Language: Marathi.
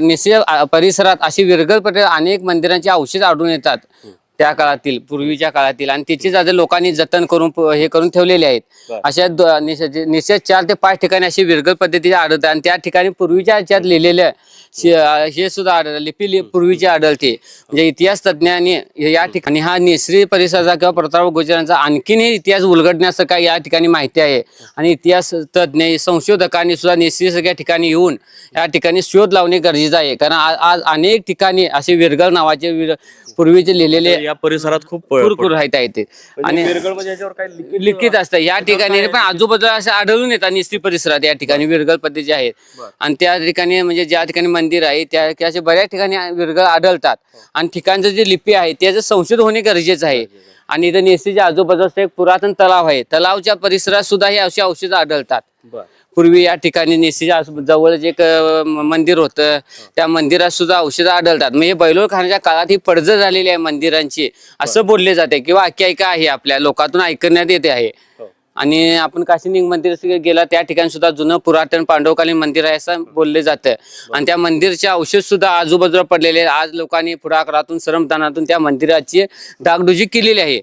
निश्चित परिसरात अशी विरगळपणे अनेक मंदिरांची अवशेष आढळून येतात. त्या काळातील पूर्वीच्या काळातील आणि तिचीच आज लोकांनी जतन करून प- हे करून ठेवलेले आहेत. बर. अशा द- निश्चित निश्चित चार ते पाच ठिकाणी अशी विरगळ पद्धतीचे आढळतात आणि त्या ठिकाणी पूर्वीच्या ह्याच्यात लिहिलेल्या शे- हे सुद्धा आढळलं लिपी लि- पूर्वीची आढळते. म्हणजे इतिहास तज्ज्ञांनी हे या ठिकाणी हा निसरी परिसराचा किंवा प्रताप गुजरांचा आणखीन हे इतिहास उलगडण्याचं काय या ठिकाणी माहिती आहे. आणि इतिहास तज्ज्ञ संशोधकांनी सुद्धा निसरी सगळ्या ठिकाणी येऊन या ठिकाणी शोध लावणे गरजेचं आहे. कारण आ- आज अनेक ठिकाणी असे विरगळ नावाचे विर- पूर्वीचे लिहिलेले या परिसरात खूप भरपूर आहेत आहे ते आणि म्हणजे लिखित- असतं. या ठिकाणी पण आजूबाजूला असं आढळून येतात निस्त्री परिसरात या ठिकाणी विरगळ पद्धतीचे आहेत. आणि त्या ठिकाणी म्हणजे ज्या ठिकाणी मंदिर आहे त्या त्या अशा बऱ्याच ठिकाणी विरगळ आढळतात. आणि ठिकाणचं जे लिपी आहे त्याचं संशोधन होणे गरजेचं आहे. आणि इथं नेसरीच्या आजूबाजूचा एक पुरातन तलाव आहे. तलावच्या परिसरात सुद्धा हे अशी औषधं आढळतात. पूर्वी या ठिकाणी नेसीच्या जवळच एक मंदिर होतं त्या मंदिरात सुद्धा औषधं आढळतात. म्हणजे बैलोळ खाण्याच्या काळात ही पडझड झालेली आहे मंदिरांची. असं बोलले जाते किंवा आख्यायिका आहे आपल्या लोकातून ऐकण्यात येते आहे. हो. आणि आपण काशीनिंग मंदिर गेला त्या ठिकाणी सुद्धा जुनं पुरातन पांडवकालीन मंदिर आहे असं बोलले जातं. आणि त्या मंदिरचे अवशेष सुद्धा आजूबाजूला पडलेले आज लोकांनी पुढाकारातून श्रमदानातून त्या मंदिराची डागडुजी केलेली आहे.